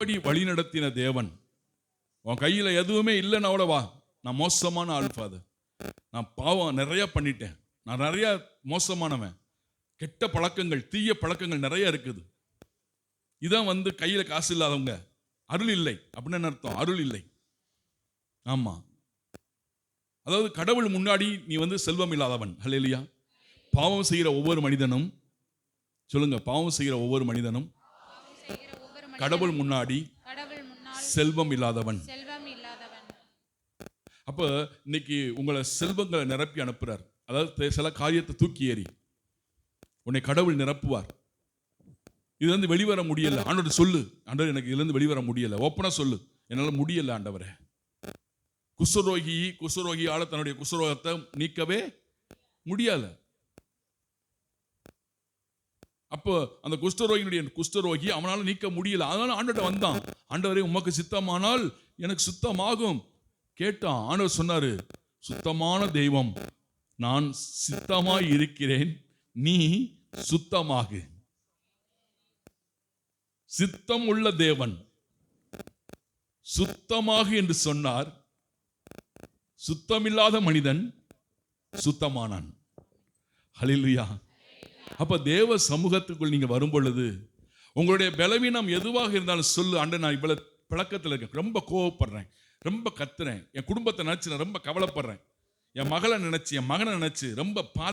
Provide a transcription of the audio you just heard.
இப்படி வழிநடத்தின தேவன் உன் கையில் எதுவுமே இல்லைன்னா கூட வா. நான் மோசமான ஆள் அது நான் பாவம் நிறைய பண்ணிட்டேன். நான் நிறைய மோசமானவன். கெட்ட பழக்கங்கள் தீய பழக்கங்கள் நிறைய இருக்குது. இதான் வந்து கையில் காசு இல்லாதவங்க. அருள் இல்லை அப்படின்னு என்ன அர்த்தம்? அருள் இல்லை. ஆமாம் அதாவது கடவுள் முன்னாடி நீ வந்து செல்வம் இல்லாதவன். ஹல்லேலூயா பாவம் செய்கிற ஒவ்வொரு மனிதனும் சொல்லுங்க பாவம் செய்கிற ஒவ்வொரு மனிதனும் கடவுள் முன்னாடி செல்வம் இல்லாதவன். செல்வம் இல்லாதவன். அப்ப இன்னைக்கு உங்களை செல்வங்களை நிரப்பி அனுப்புறார். அதாவது சில காரியத்தை தூக்கி ஏறி. உன்னை கடவுள் நிரப்புவார். இது வந்து வெளிவர முடியல. ஆண்டவர் சொல்லு. ஆண்டவர் எனக்கு இதுல இருந்து வெளிவர முடியல. ஓப்பனா சொல்லு. என்னால முடியல ஆண்டவரே. குஷ்டரோகி குஷ்டரோகியால தன்னுடைய குஷ்டரோகத்தை நீக்கவே முடியல. அப்போ அந்த குஷ்டரோகியினுடைய குஷ்டரோகி அவனால நீக்க முடியல. அதனால ஆண்டவர்ட்ட வந்தான். ஆண்டவரே உமக்கு சித்தமானால் எனக்கு சுத்தமாகும். கேட்டான். ஆண்டவர் சொன்னாரு சுத்தமான தெய்வம் நான் சித்தமாய் இருக்கிறேன் நீ சுத்தமாகு. சித்தம் உள்ள தேவன் சுத்தமாகு என்று சொன்னார். சுத்தமில்லாத மனிதன் சுத்தமானான். ஹalleluya. அப்ப தேவ சமூகத்துக்குள் நீங்க வரும் பொழுது உங்களுடைய பலவீனம் எதுவாக இருந்தாலும் சொல்லு அண்டை நான் இவ்வளவு பழக்கத்தில் இருக்கேன். ரொம்ப கோவப்படுறேன். ரொம்ப கத்துறேன். என் குடும்பத்தை நினைச்சு நான் ரொம்ப கவலைப்படுறேன். என் மகளை நினைச்சு என் மகனை நினைச்சு ரொம்ப பா